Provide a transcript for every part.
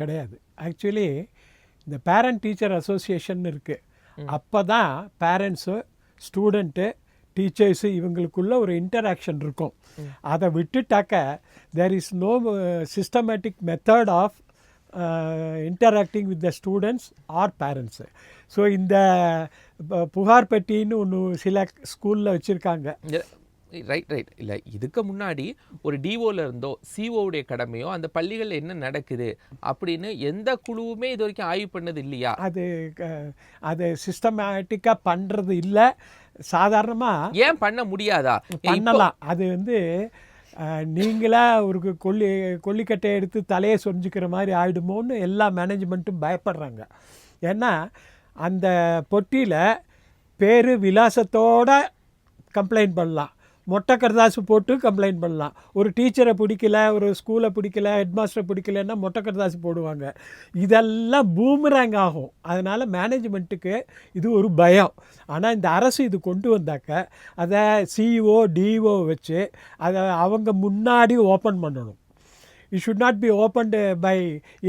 கிடையாது. ஆக்சுவலி இந்த parent teacher association இருக்குது அப்போ தான் பேரண்ட்ஸு ஸ்டூடெண்ட்டு டீச்சர்ஸு இவங்களுக்குள்ள ஒரு இன்டராக்ஷன் இருக்கும். அதை விட்டுட்டாக்க there is no systematic method of interacting with the students or parents so இந்த ப- புகார் பெட்டின்னு ஒன்று சில ஸ்கூலில் வச்சுருக்காங்க. ரைட் ரைட் இல்லை இதுக்கு முன்னாடி ஒரு டிஓல இருந்தோ சிஓவுடைய கடமையோ அந்த பள்ளிகளில் என்ன நடக்குது அப்படின்னு எந்த குழுவுமே இது வரைக்கும் ஆய்வு பண்ணது இல்லையா? அது அது சிஸ்டமேட்டிக்காக பண்ணுறது இல்லை. சாதாரணமாக ஏன் பண்ண முடியாதா? பண்ணலாம். அது வந்து அஹ், நீங்களா ஒரு கொல்லி கொல்லிக்கட்டை எடுத்து தலையை சொரிஞ்சுக்கிற மாதிரி ஆயிடுமோன்னு எல்லா மேனேஜ்மெண்ட்டும் பயப்படுறாங்க. ஏன்னா அந்த பொட்டியில் பேர் விலாசத்தோட கம்ப்ளைண்ட் பண்ணலாம். மொட்டை கர்தாசு போட்டு கம்ப்ளைண்ட் பண்ணலாம். ஒரு டீச்சரை பிடிக்கல ஒரு ஸ்கூலை பிடிக்கல ஹெட்மாஸ்டரை பிடிக்கலன்னா மொட்டை கர்தாசு போடுவாங்க. இதெல்லாம் பூமராங் ஆகும். அதனால் மேனேஜ்மெண்ட்டுக்கு இது ஒரு பயம். ஆனால் இந்த அரசு இது கொண்டு வந்தாக்க அதை சிஇஓ டிஓ வச்சு அதை அவங்க முன்னாடி ஓப்பன் பண்ணணும். It should not be opened by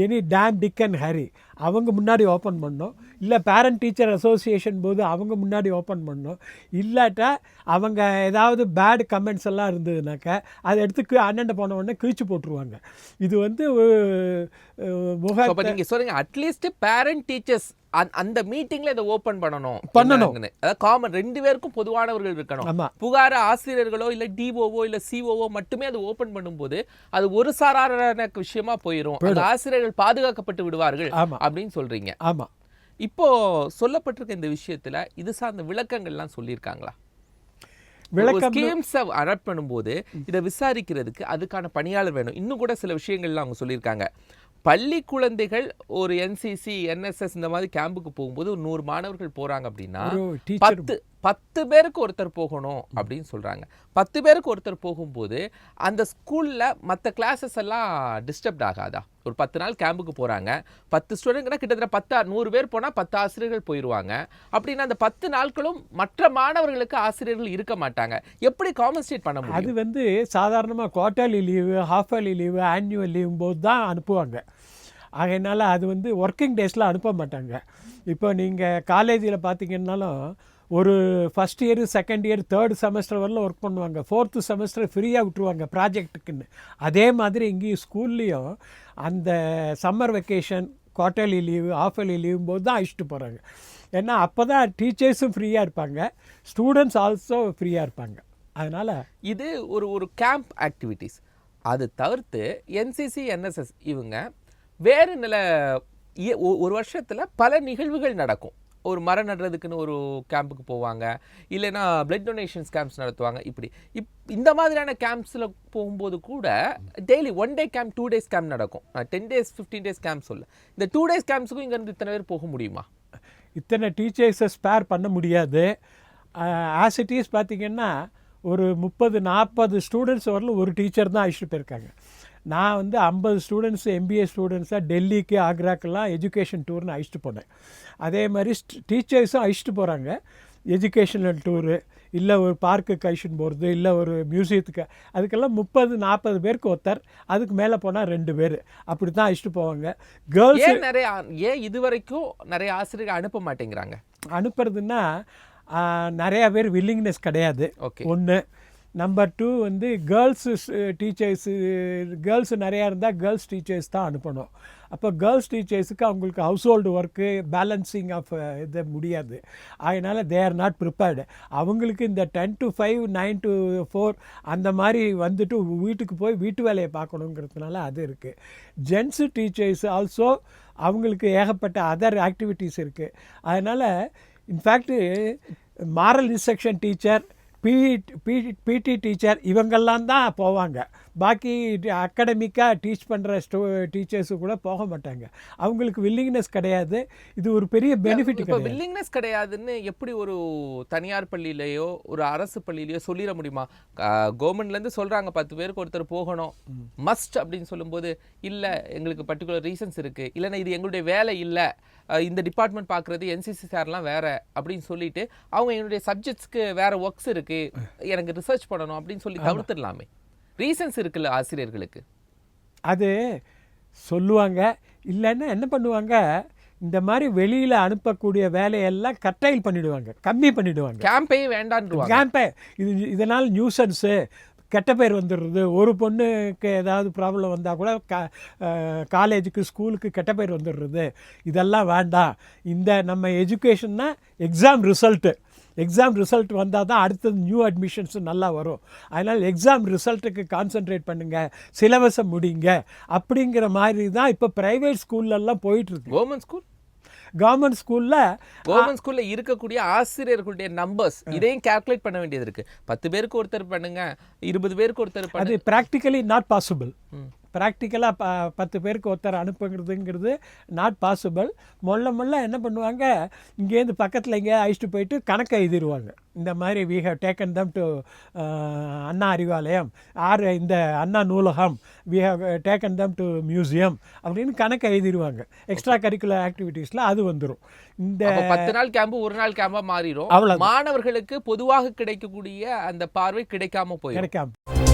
any Tom Dick and Harry அவங்க முன்னாடி ஓப்பன் பண்ணோம். இல்லை பேரண்ட் டீச்சர் அசோசியேஷன் போது அவங்க முன்னாடி ஓப்பன் பண்ணோம். இல்லாட்டா அவங்க ஏதாவது பேட் கமெண்ட்ஸ் எல்லாம் இருந்ததுனாக்கா அதை எடுத்து அண்ணன் போன உடனே கிழிச்சு போட்டுருவாங்க. இது வந்து முக சொல்லுங்கள் அப்ப அட்லீஸ்ட் பேரண்ட் டீச்சர்ஸ் அந்த மீட்டிங்ல இதை ஓபன் பண்ணணும். பண்ணணும். அதாவது காமன் ரெண்டு பேருக்கும் பொதுவானவர்கள் இருக்கணும். புகார ஆசிரியர்களோ இல்ல டிஓவோ இல்ல சிஓஓ மட்டுமே அது ஓபன் பண்ணும்போது அது ஒரு சாரான விஷயமா போயிடும் அந்த ஆசிரியர்கள் பாதுகாக்கப்பட்டு விடுவார்கள் அப்படின்னு சொல்றீங்க. ஆமாம் இப்போ சொல்லப்பட்டிருக்க இந்த விஷயத்துல இது சார்ந்த விளக்கங்கள்லாம் சொல்லியிருக்காங்களா? ஸ்கீம்ஸ் அடாப்ட் பண்ணும்போது இதை விசாரிக்கிறதுக்கு அதுக்கான பணியாளர் வேணும். இன்னும் கூட சில விஷயங்கள்லாம் அவங்க சொல்லியிருக்காங்க. பள்ளி குழந்தைகள் ஒரு என்சிசி என்எஸ்எஸ் இந்த மாதிரி கேம்புக்கு போகும்போது ஒரு நூறு மாணவர்கள் போறாங்க அப்படின்னா பத்து பத்து பேருக்கு ஒருத்தர் போகணும் அப்படின்னு சொல்றாங்க. பத்து பேருக்கு ஒருத்தர் போகும்போது அந்த ஸ்கூல்ல மற்ற கிளாஸஸ் எல்லாம் டிஸ்டர்ப்ட் ஆகாதா? ஒரு பத்து நாள் கேம்புக்கு போறாங்க. பத்து ஸ்டூடெண்ட்னா கிட்டத்தட்ட பத்து நூறு பேர் போனா பத்து ஆசிரியர்கள் போயிடுவாங்க அப்படின்னா அந்த பத்து நாட்களும் மற்ற மாணவர்களுக்கு ஆசிரியர்கள் இருக்க மாட்டாங்க. எப்படி காம்பன்சேட் பண்ண முடியும்? அது வந்து சாதாரணமாக quarterly leave half yearly leave annual leave போது தான் அனுப்புவாங்க. ஆகையினால அது வந்து ஒர்க்கிங் டேஸில் அனுப்ப மாட்டாங்க. இப்போ நீங்கள் காலேஜில் பார்த்தீங்கன்னாலும் ஒரு first year second year third semester வரலும் ஒர்க் பண்ணுவாங்க. ஃபோர்த்து செமஸ்டர் ஃப்ரீயாக விட்டுருவாங்க ப்ராஜெக்ட்டுக்குன்னு அதே மாதிரி இங்கேயும் ஸ்கூல்லேயும் அந்த summer vacation quarterly leave half yearly லீவும் போது தான் அழைச்சிட்டு போகிறாங்க ஏன்னா அப்போ தான் டீச்சர்ஸும் ஃப்ரீயாக இருப்பாங்க. ஸ்டூடெண்ட்ஸ் ஆல்சோ ஃப்ரீயாக இருப்பாங்க. அதனால் இது ஒரு ஒரு கேம்ப் ஆக்டிவிட்டீஸ் அது தவிர்த்து என்சிசி என்எஸ்எஸ் இவங்க வேறு நில ஒ- ஒரு வருஷத்தில் பல நிகழ்வுகள் நடக்கும். ஒரு மரம் நடுறதுக்குன்னு ஒரு கேம்புக்கு போவாங்க. இல்லைன்னா பிளட் டொனேஷன்ஸ் கேம்ப்ஸ் நடத்துவாங்க. இப்படி. இப் இந்த மாதிரியான கேம்ப்ஸில் போகும்போது கூட daily one day camp two days camp நடக்கும். Ten days fifteen days camp சொல்ல இந்த டூ டேஸ் கேம்ப்ஸுக்கும் இங்கேருந்து இத்தனை பேர் போக முடியுமா? இத்தனை டீச்சர்ஸை ஸ்பேர் பண்ண முடியாது. ஆஸ் இட் இஸ் பார்த்தீங்கன்னா ஒரு முப்பது நாற்பது ஸ்டூடெண்ட்ஸ் வரலும் ஒரு டீச்சர் தான் அழைச்சிட்டு போயிருக்காங்க நான் வந்து ஐம்பது ஸ்டூடெண்ட்ஸ் எம்பிஏ ஸ்டூடெண்ட்ஸாக டெல்லிக்கு ஆக்ராக்கெல்லாம் எஜுகேஷன் டூர்னு அழைச்சிட்டு போனேன். அதே மாதிரி டீச்சர்ஸும் அழைச்சிட்டு போகிறாங்க எஜுகேஷனல் டூரு இல்லை ஒரு பார்க்குக்கு அழைச்சிட்டு போகிறது இல்லை ஒரு மியூசியத்துக்கு அதுக்கெல்லாம் முப்பது நாற்பது பேருக்கு ஒருத்தர். அதுக்கு மேலே போனால் ரெண்டு பேர். அப்படி தான் அழைச்சிட்டு போவாங்க. கேர்ள்ஸ் நிறைய ஏன் இது வரைக்கும் நிறைய ஆசிரியர்கள் அனுப்ப மாட்டேங்கிறாங்க? அனுப்புறதுன்னா நிறையா பேர் வில்லிங்னஸ் கிடையாது. ஓகே ஒன்று நம்பர் டூ வந்து கேர்ள்ஸு டீச்சர்ஸு கேர்ள்ஸ் நிறையா இருந்தால் கேர்ள்ஸ் டீச்சர்ஸ் தான் அனுப்பணும். அப்போ கேர்ள்ஸ் டீச்சர்ஸுக்கு அவங்களுக்கு house hold work balancing of இது முடியாது. அதனால் தே ஆர் நாட் ப்ரிப்பேர்டு அவங்களுக்கு இந்த ten to five nine to four அந்த மாதிரி வந்துட்டு வீட்டுக்கு போய் வீட்டு வேலையை பார்க்கணுங்கிறதுனால அது இருக்குது ஜென்ஸு டீச்சர்ஸ் ஆல்சோ அவங்களுக்கு ஏகப்பட்ட அதர் ஆக்டிவிட்டீஸ் இருக்குது அதனால் in fact moral instruction teacher PE PT PT teacher இவங்கெல்லாம் தான் போவாங்க. பாக்கி அகடமிக்காக டீச் பண்ணுற ஸ்டூ டீச்சர்ஸு கூட போக மாட்டாங்க. அவங்களுக்கு வில்லிங்னஸ் கிடையாது. இது ஒரு பெரிய பெனிஃபிட் இப்போ வில்லிங்னஸ் கிடையாதுன்னு எப்படி ஒரு தனியார் பள்ளியிலேயோ ஒரு அரசு பள்ளியிலேயோ சொல்லிட முடியுமா? கவர்மெண்ட்ல இருந்து சொல்றாங்க பத்து பேருக்கு ஒருத்தர் போகணும். மஸ்ட் அப்படின்னு சொல்லும்போது இல்ல எங்களுக்கு பர்டிகுலர் ரீசன்ஸ் இருக்கு. இல்லைன்னா இது எங்களுடைய வேலை இல்ல. இந்த டிபார்ட்மெண்ட் பார்க்குறது என்சிசி சார்லாம் வேற அப்படின்னு சொல்லிட்டு அவங்க என்னுடைய சப்ஜெக்ட்ஸ்க்கு வேற ஒர்க்ஸ் இருக்கு. எனக்கு ரிசர்ச் பண்ணணும் அப்படின்னு சொல்லி தவிர்த்துடலாமே. ரீசன்ஸ் இருக்குல்ல ஆசிரியர்களுக்கு? அது சொல்லுவாங்க இல்லைன்னா என்ன பண்ணுவாங்க இந்த மாதிரி வெளியில் அனுப்பக்கூடிய வேலையெல்லாம் கட்டைல் பண்ணிடுவாங்க கம்மி பண்ணிடுவாங்க. கேம்பே வேண்டான்றுவாங்க கேம்பே இது இதனால் நியூசன்ஸு கெட்ட பேர் வந்துடுறது ஒரு பொண்ணுக்கு ஏதாவது ப்ராப்ளம் வந்தால் கூட கா காலேஜுக்கு ஸ்கூலுக்கு கெட்ட பேர் வந்துடுறது இதெல்லாம் வேண்டாம். இந்த நம்ம எஜுகேஷன்னா எக்ஸாம் ரிசல்ட்டு எக்ஸாம் ரிசல்ட் வந்தால் தான் அடுத்தது நியூ அட்மிஷன்ஸ் நல்லா வரும். அதனால் எக்ஸாம் ரிசல்ட்டுக்கு கான்சென்ட்ரேட் பண்ணுங்கள் சிலபஸை முடிங்க அப்படிங்கிற மாதிரி தான் இப்போ ப்ரைவேட் ஸ்கூல்லலாம் போயிட்டுருக்கு. கவர்மெண்ட் ஸ்கூல் கவர்மெண்ட் ஸ்கூலில் கவர்மெண்ட் ஸ்கூல்ல இருக்கக்கூடிய ஆசிரியர்களுடைய நம்பர்ஸ் இதையும் கால்குலேட் பண்ண வேண்டியது இருக்கு. பத்து பேருக்கு ஒருத்தர் பண்ணுங்க இருபது பேருக்கு ஒருத்தர் அது ப்ராக்டிக்கலி நாட் பாசிபிள் ம். ப்ராக்டிக்கலாக ப பத்து பேருக்கு ஒருத்தர் அனுப்புங்கிறதுங்கிறது நாட் பாசிபிள் மொல்ல மொல்ல என்ன பண்ணுவாங்க? இங்கேருந்து பக்கத்தில் எங்கேயா அழைச்சிட்டு போயிட்டு கணக்கை எழுதிடுவாங்க இந்த மாதிரி we have taken them to Anna Arivalayam. Or இந்த அண்ணா நூலகம். We have taken them to museum அப்படின்னு கணக்கை எழுதிடுவாங்க எக்ஸ்ட்ரா கரிக்குலர் ஆக்டிவிட்டீஸில் அது வந்துடும் இந்த பத்து நாள் கேம்பு ஒரு நாள் கேம்பா மாறிடும் அவ்வளவுதான். மாணவர்களுக்கு பொதுவாக கிடைக்கக்கூடிய அந்த பார்வை கிடைக்காம போயிடும் கிடைக்காம